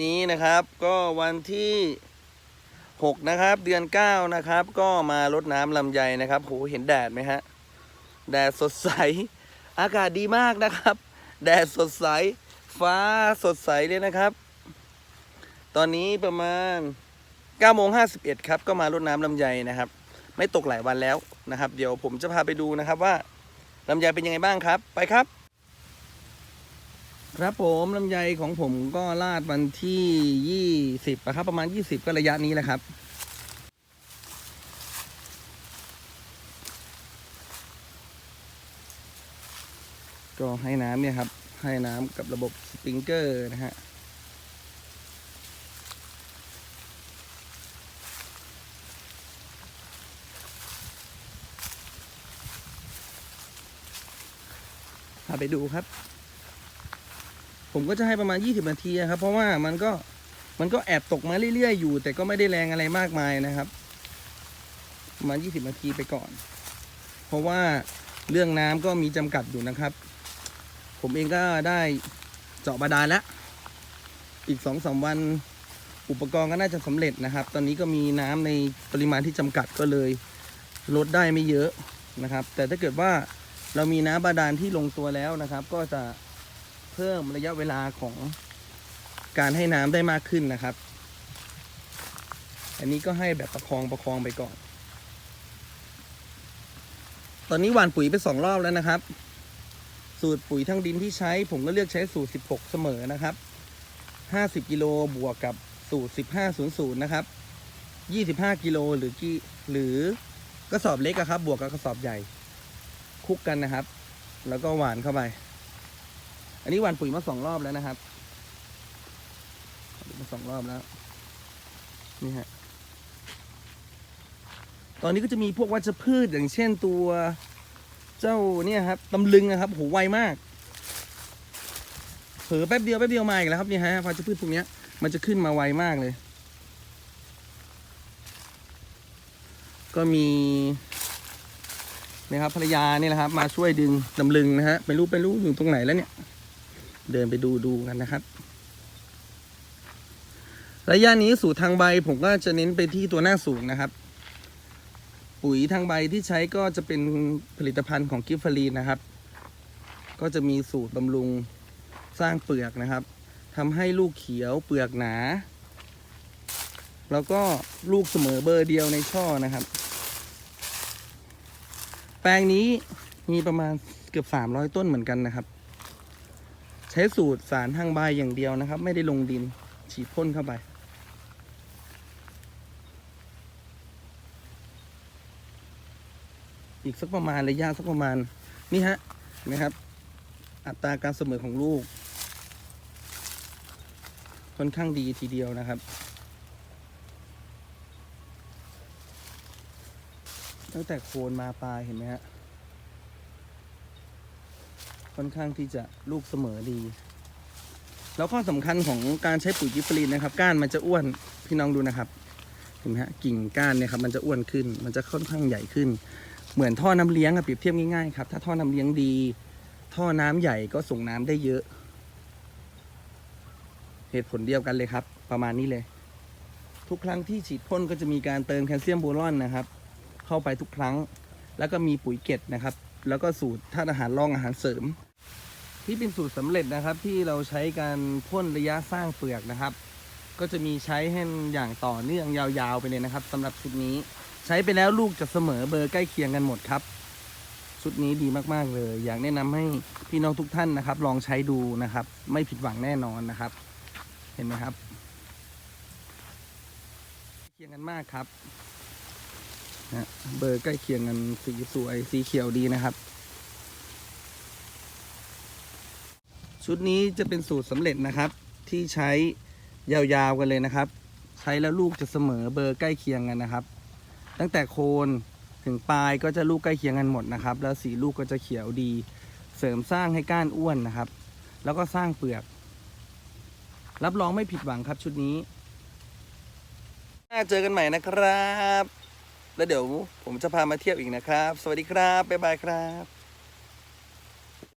นี้นะครับก็วันที่ 6 นะครับ เดือน 9 นะครับ ก็มารดน้ำลำไยนะครับโหเห็นแดดไหมฮะ แดดสดใส อากาศดีมากนะครับ แดดสดใส ฟ้าสดใสเลยนะครับ ตอนนี้ประมาณ9โมง51 ครับ ก็มารดน้ำลำไยนะครับ ไม่ตกหลายวันแล้วนะครับ เดี๋ยวผมจะพาไปดูนะครับว่าลำไยเป็นยังไงบ้างครับ ไปครับ ครับผมลำไยของผมก็ลาดวันที่ยี่สิบครับ ประมาณยี่สิบก็ระยะนี้แหละครับ ก็ให้น้ำเนี่ยครับ ให้น้ำกับระบบสปริงเกอร์นะฮะพาไปดูครับ ผมก็จะให้ประมาณ 20 นาทีครับ เพราะว่ามันก็มันก็แอบตกมาเรื่อยๆ อยู่ แต่ก็ไม่ได้แรงอะไรมากมายนะครับประมาณ 20 นาทีไปก่อน เพราะว่าเรื่องน้ำก็มีจำกัดอยู่นะครับ ผมเองก็ได้เจาะบาดาลแล้ว อีกสองสามวันอุปกรณ์ก็น่าจะสำเร็จนะครับ ตอนนี้ก็มีน้ำในปริมาณที่จำกัดก็เลยลดได้ไม่เยอะนะครับ แต่ถ้าเกิดว่าเรามีน้ำบาดาลที่ลงตัวแล้วนะครับ ก็จะ เพิ่มระยะเวลาของการให้น้ำได้มากขึ้นนะครับ อันนี้ก็ให้แบบประคองประคองไปก่อน ตอนนี้หว่านปุ๋ยไปสองรอบแล้วนะครับ สูตรปุ๋ยทั้งดินที่ใช้ ผมก็เลือกใช้สูตร 16 เสมอนะครับ 50 กิโลบวกกับสูตร 1500 นะครับ 25 กิโลหรือกี่หรือกระสอบเล็กอะครับ บวกกับกระสอบใหญ่คลุกกันนะครับ แล้วก็หวานเข้าไป อันนี้หวานปุ๋ยมาสองรอบแล้วนะครับมาสองรอบแล้ว นี่ฮะ ตอนนี้ก็จะมีพวกวัชพืชอย่างเช่นตัวเจ้าเนี่ยครับตำลึงนะครับโหไวมาก เผลอแป๊บเดียวแป๊บเดียวมาอีกแล้วครับนี่ฮะวัชพืชพวกนี้มันจะขึ้นมาไวมากเลย ก็มีนะครับภรรยานี่แหละครับ มาช่วยดึงตำลึงนะฮะไม่รู้ไปรู้อยู่ตรงไหนแล้วเนี่ย เดินไปดูดูกันนะครับ ระยะนี้สูตรทางใบผมก็จะเน้นไปที่ตัวหน้าสูงนะครับ ปุ๋ยทางใบที่ใช้ก็จะเป็นผลิตภัณฑ์ของกิฟฟารีนนะครับ ก็จะมีสูตรบำรุงสร้างเปลือกนะครับทำให้ลูกเขียวเปลือกหนา แล้วก็ลูกเสมอเบอร์เดียวในช่อนะครับ แปลงนี้มีประมาณเกือบ 300 ต้นเหมือนกันนะครับ ใช้สูตรสารทางใบอย่างเดียวนะครับ ไม่ได้ลงดินฉีดพ่นเข้าไป อีกสักประมาณระยะสักประมาณนี่ฮะเห็นไหมครับ อัตราการเสมอของลูก ค่อนข้างดีทีเดียวนะครับตั้งแต่โคนมาปลายเห็นไหมฮะ ค่อนข้างที่จะลูกเสมอดี แล้วข้อสำคัญของการใช้ปุ๋ยกิฟฟรีนนะครับ ก้านมันจะอ้วนพี่น้องดูนะครับเห็นไหมฮะกิ่งก้านเนี่ยครับมันจะอ้วนขึ้น มันจะค่อนข้างใหญ่ขึ้น เหมือนท่อน้ำเลี้ยงอะเปรียบเทียบง่ายๆครับถ้าท่อน้ำเลี้ยงดี ท่อน้ำใหญ่ก็ส่งน้ำได้เยอะ เหตุผลเดียวกันเลยครับ ประมาณนี้เลย ทุกครั้งที่ฉีดพ่นก็จะมีการเติมแคลเซียมโบรอนนะครับ เข้าไปทุกครั้ง แล้วก็มีปุ๋ยเกล็ดนะครับ แล้วก็สูตรธาตุอาหารรองอาหารเสริม ที่เป็นสูตรสำเร็จนะครับ ที่เราใช้การพ่นระยะสร้างเปลือกนะครับ ก็จะมีใช้ให้อย่างต่อเนื่องยาวๆไปเลยนะครับสำหรับชุดนี้ ใช้ไปแล้วลูกจะเสมอเบอร์ใกล้เคียงกันหมดครับชุดนี้ดีมากๆเลย อยากแนะนำให้พี่น้องทุกท่านนะครับ ลองใช้ดูนะครับ ไม่ผิดหวังแน่นอนนะครับ เห็นไหมครับ เคียงกันมากครับ นะเบอร์ใกล้เคียงกันสีสวยสีเขียวดีนะครับ ชุดนี้จะเป็นสูตรสำเร็จนะครับ ที่ใช้ยาวๆกันเลยนะครับ ใช้แล้วลูกจะเสมอเบอร์ใกล้เคียงกันนะครับ ตั้งแต่โคนถึงปลายก็จะลูกใกล้เคียงกันหมดนะครับ แล้วสีลูกก็จะเขียวดี เสริมสร้างให้ก้านอ้วนนะครับ แล้วก็สร้างเปลือก รับรองไม่ผิดหวังครับชุดนี้เจอกันใหม่นะครับ แล้วเดี๋ยวผมจะพามาเที่ยวอีกนะครับ สวัสดีครับบ๊ายบายครับ